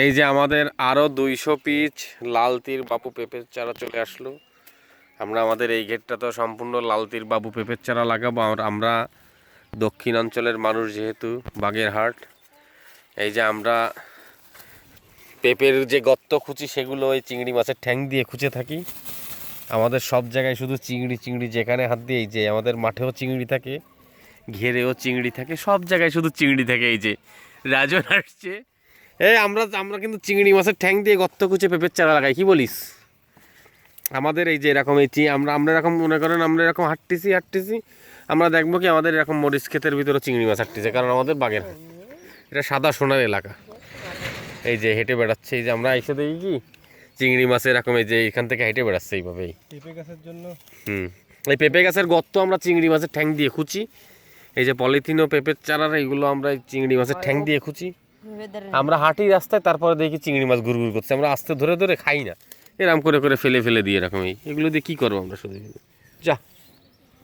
এই যে আমাদের আরও দুইশো পিচ লাল তীর বাবু পেঁপের চারা চলে আসলো। আমরা আমাদের এই গেটটা তো সম্পূর্ণ লাল তীর বাবু পেঁপের চারা লাগাবো। আর আমরা দক্ষিণাঞ্চলের মানুষ যেহেতু, বাগেরহাট। এই যে আমরা পেঁপের যে গর্ত খুঁচি সেগুলো ওই চিংড়ি মাছের ঠ্যাং দিয়ে খুঁজে থাকি। আমাদের সব জায়গায় শুধু চিংড়ি চিংড়ি যেখানে হাত দিয়ে, এই যে আমাদের মাঠেও চিংড়ি থাকে, ঘেরেও চিংড়ি থাকে, সব জায়গায় শুধু চিংড়ি থাকে, এই যে। রাজন আসছে। এই আমরা আমরা কিন্তু চিংড়ি মাছের ঠ্যাং দিয়ে গর্ত খুঁজে পেঁপের চারা লাগাই কি বলিস? আমাদের এই যে এরকম এই চি- আমরা আমরা এরকম মনে করেন আমরা এরকম হাঁটতেছি হাঁটতেছি আমরা দেখব কি আমাদের এরকম মরিচ ক্ষেতের ভিতরে চিংড়ি মাছ হাঁটতেছে কারণ আমাদের বাগের এটা সাদা সোনার এলাকা। এই যে হেঁটে বেড়াচ্ছে এই যে আমরা এসে দেখি কি চিংড়ি মাছ এরকম এই যে এখান থেকে হেঁটে বেড়াচ্ছে এইভাবেই। পেঁপে গাছের জন্য? হুম। এই পেঁপে গাছের গর্ত আমরা চিংড়ি মাছের ঠ্যাং দিয়ে খুঁচি এই যে পলিথিন ও পেঁপের চারার এইগুলো আমরা এই চিংড়ি মাছের ঠ্যাং দিয়ে খুঁচি আমরা হাঁটি রাস্তায়, তারপরে দেখি চিংড়ি মাছ ঘুরঘুর করছে। আমরা আস্তে ধরে ধরে খাই না। এরকম করে করে ফেলে ফেলে দিই এরকমই। এগুলো দিয়ে কী করব আমরা শুধু? যা।